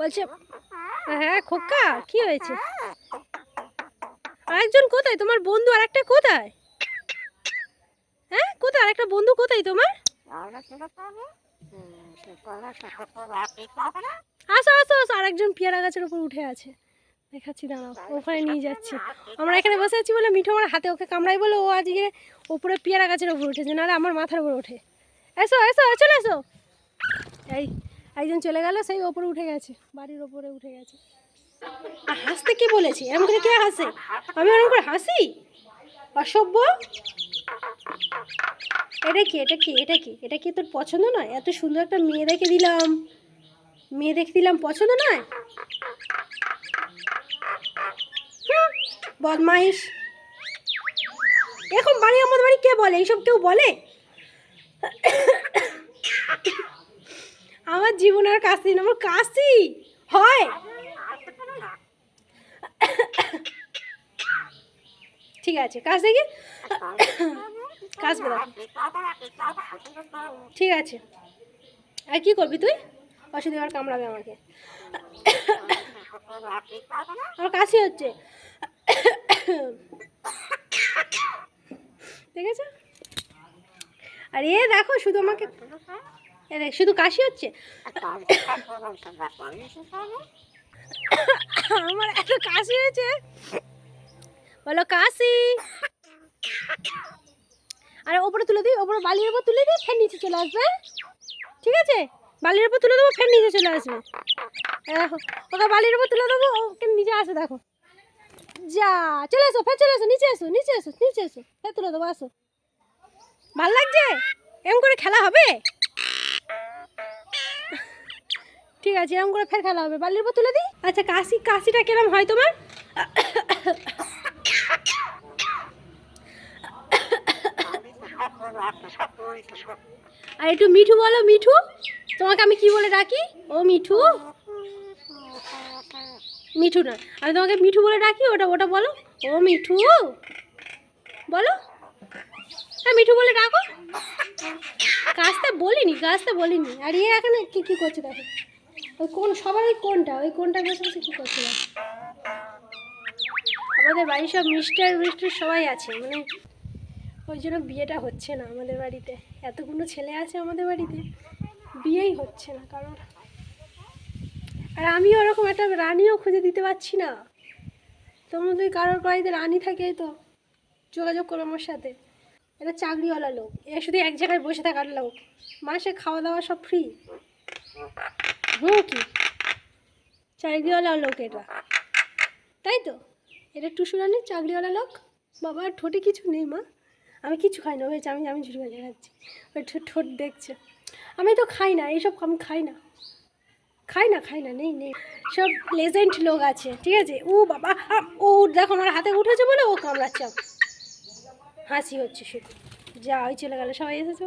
বলছে হ্যাঁ খোকা কি হয়েছে? আরেকজন কোথায়? তোমার বন্ধু আর একটা কোথায়? হ্যাঁ কোথায়? আর একটা বন্ধু কোথায় তোমার? আসো আসো আসো আরেকজন পেয়ারা গাছের উপর উঠে আছে। দেখাচ্ছি দাঁড়াও ওখানে নিয়ে যাচ্ছি। আমরা এখানে বসে আছি বলে মিঠো আমার হাতে ওকে কামড়াই বলে ও আজকে ওপরে পেয়ারা গাছের উপর উঠেছে নাহলে আমার মাথার উপর ওঠে। এসো এসো চলে এসো। এই একজন চলে গেল, সেই ওপরে উঠে গেছে, বাড়ির ওপরে উঠে গেছে। আর হাসতে কে বলেছি? এরকম করে কে হাসে? আমি ওরকম করে হাসি? অসভ্য? এটা কি এটা কি এটা কি? এটা কি তোর পছন্দ নয়? এত সুন্দর একটা মেয়ে দেখে দিলাম। মেয়ে দেখে দিলাম, পছন্দ নয়? বদমাইশ। এরকম বাড়ি আমাদের বাড়ি কে বলে? এইসব কেউ বলে? আমার জীবন আর কাশি না আমার কাশি হয়। ঠিক আছে, কাজ দেখি। কাশবে দেখো ঠিক আছে। আর কি করবি তুই? অসুবিধা আর কামড়াবে আমাকে। আমার কাশি হচ্ছে। দেখেছ? আর এ দেখো, শুধু আমাকে দেখ, শুধু কাশি হচ্ছে? আমার এত কাশি হয়েছে। বলো, কাশি। আরে, ওপরে তুলে দিই, ওপরে বালির উপর তুলে দিই, ফের নিচে চলে আসবে। ঠিক আছে? বালির উপর তুলে দেবো, ফের নিচে চলে আসবে। দেখো ওকে বালির উপর তুলে দেবো, ওকে নিচে আসে, দেখো। যা, চলে এসো ফের চলে এসো নিচে এসো নিচে এসো নিচে এসো ফের তুলে দেবো, আসো। ভালো লাগছে? এরম করে খেলা হবে? ঠিক আছে এরম করে ফের খেলা হবে। বালির উপর তুলে দিই? আচ্ছা কাশি, কাশিটা কিরম হয় তোমার? আর একটু মিঠু বলো, মিঠু। তোমাকে আমি কি বলে ডাকি? ও মিঠু। মিঠু না আমি তোমাকে মিঠু বলে ডাকি, ওটা ওটা বলো। ও মিঠু। বলো। হ্যাঁ মিঠু বলে ডাকো। কাজটা বলিনি কাজটা বলিনি। আর ইয়ে এখানে কি কি করছে দেখো। ওই কোন, সবার কোনটা? ওই কোনটা বসে বসে কী করছে? দেখো আমাদের বাড়ির সব মিস্টার মিস্টার সবাই আছে মানে ওই জন্য বিয়েটা হচ্ছে না আমাদের বাড়িতে। এতগুলো ছেলে আছে আমাদের বাড়িতে, বিয়েই হচ্ছে না, কারণ আর আমি ওরকম একটা রানিও খুঁজে দিতে পারছি না। যদি কারোর বাড়িতে রানী থাকে তো যোগাযোগ করো আমার সাথে। এটা চাকরিওয়ালা লোক এ শুধু এক জায়গায় বসে থাকার লোক। মাসে খাওয়া দাওয়া সব ফ্রি হুম কি চাকরিওয়ালা লোক এটা। তাই তো? এটা টুসুরানির চাকরিওয়ালা লোক? বাবা ঠোঁটে কিছু নেই, মা। আমি কিছু খাই না হয়েছে আমি আমি ঝুড়ি বাজে খাচ্ছি। ওই ঠোঁট দেখছে। আমি তো খাই না, এইসব আমি খাই না। খাই না খাই না, নেই নেই। সব প্লেজেন্ট লোক আছে, ঠিক আছে? ও বাবা ও দেখো, আমার হাতে উঠেছে বলে ও কামড়াচ্ছে। হাসি হচ্ছে শুধু। যা, ওই চলে গেল সবাই এসেছে।